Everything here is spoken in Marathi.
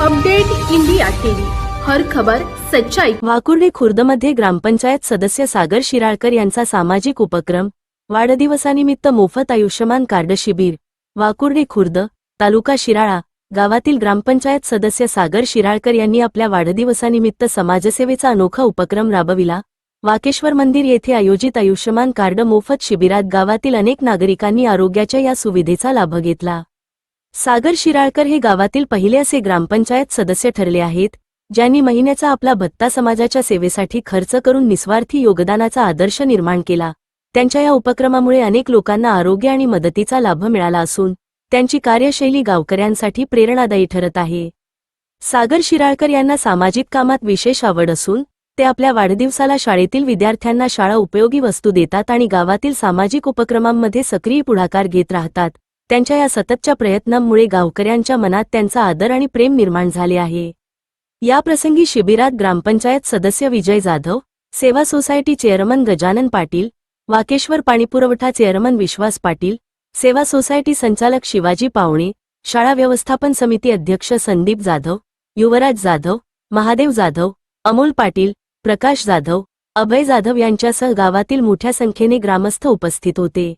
Update India TV. हर खबर सच्चाई. वाकुर्डे खुर्दमध्ये ग्रामपंचायत सदस्य सागर शिराळकर यांचा सामाजिक उपक्रम वाढदिवसानिमित्त मोफत आयुष्यमान कार्ड शिबिर. वाकुर्डी खुर्द तालुका शिराळा गावातील ग्रामपंचायत सदस्य सागर शिराळकर यांनी आपल्या वाढदिवसानिमित्त समाजसेवेचा अनोखा उपक्रम राबविला. वाकेश्वर मंदिर येथे आयोजित आयुष्यमान कार्ड मोफत शिबिरात गावातील अनेक नागरिकांनी आरोग्याच्या या सुविधेचा लाभ घेतला. सागर शिराळकर हे गावातील पहिले असे ग्रामपंचायत सदस्य ठरले आहेत ज्यांनी महिन्याचा आपला भत्ता समाजाच्या सेवेसाठी खर्च करून निस्वार्थी योगदानाचा आदर्श निर्माण केला. त्यांच्या या उपक्रमामुळे अनेक लोकांना आरोग्य आणि मदतीचा लाभ मिळाला असून त्यांची कार्यशैली गावकऱ्यांसाठी प्रेरणादायी ठरत आहे. सागर शिराळकर यांना सामाजिक कामात विशेष आवड असून ते आपल्या वाढदिवसाला शाळेतील विद्यार्थ्यांना शाळा उपयोगी वस्तू देतात आणि गावातील सामाजिक उपक्रमांमध्ये सक्रिय पुढाकार घेत राहतात. त्यांच्या या सततच्या प्रयत्नांमुळे गावकऱ्यांच्या मनात त्यांचा आदर आणि प्रेम निर्माण झाले आहे. या प्रसंगी शिबिरात ग्रामपंचायत सदस्य विजय जाधव सेवा सोसायटी चेअरमन गजानन पाटील वाकेश्वर पाणीपुरवठा चेअरमन विश्वास पाटील सेवा सोसायटी संचालक शिवाजी पावणे शाळा व्यवस्थापन समिती अध्यक्ष संदीप जाधव युवराज जाधव महादेव जाधव अमोल पाटील प्रकाश जाधव अभय जाधव यांच्यासह गावातील मोठ्या संख्येने ग्रामस्थ उपस्थित होते.